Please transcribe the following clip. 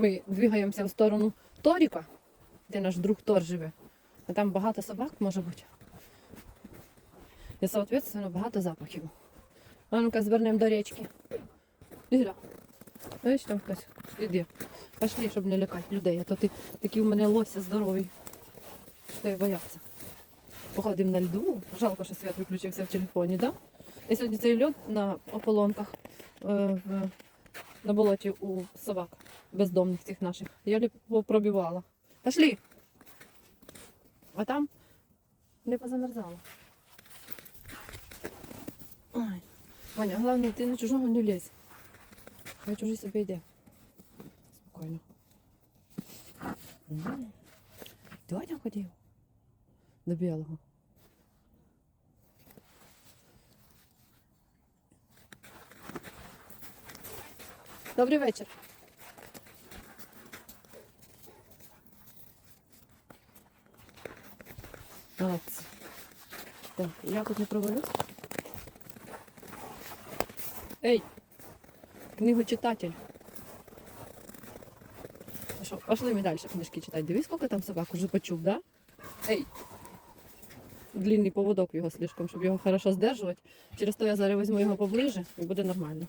Ми двигаємося в сторону Торіка, де наш друг Тор живе. А там багато собак може бути. І, соответственно, багато запахів. А ну-ка звернемо до річки. Ігра. Бачиш, там хтось іде. Пошли, щоб не лякати людей. А то ти такі у мене лося здорові. Що я боявся. Походимо на льду. Жалко, що свят виключився в телефоні, так? Да? І сьогодні цей льод на ополонках е, в, на болоті у собак бездомних цих наших. Я пробивала. Пошли! А там не позамерзало. Ой. Ваня, головне, ти на чужого не лізь. Хай чужий собі йде. Спокійно. Ти Ваня ходив? До білого. Добрий вечір. Молодці. Так, я тут не провалюсь. Ей, книгочитатель. Ну що, пошли ми далі книжки читати. Дивись, скільки там собак уже почув, да? Ей. Длинний поводок його слишком, щоб його хорошо здержувати. Через то я зараз візьму його поближе і буде нормально.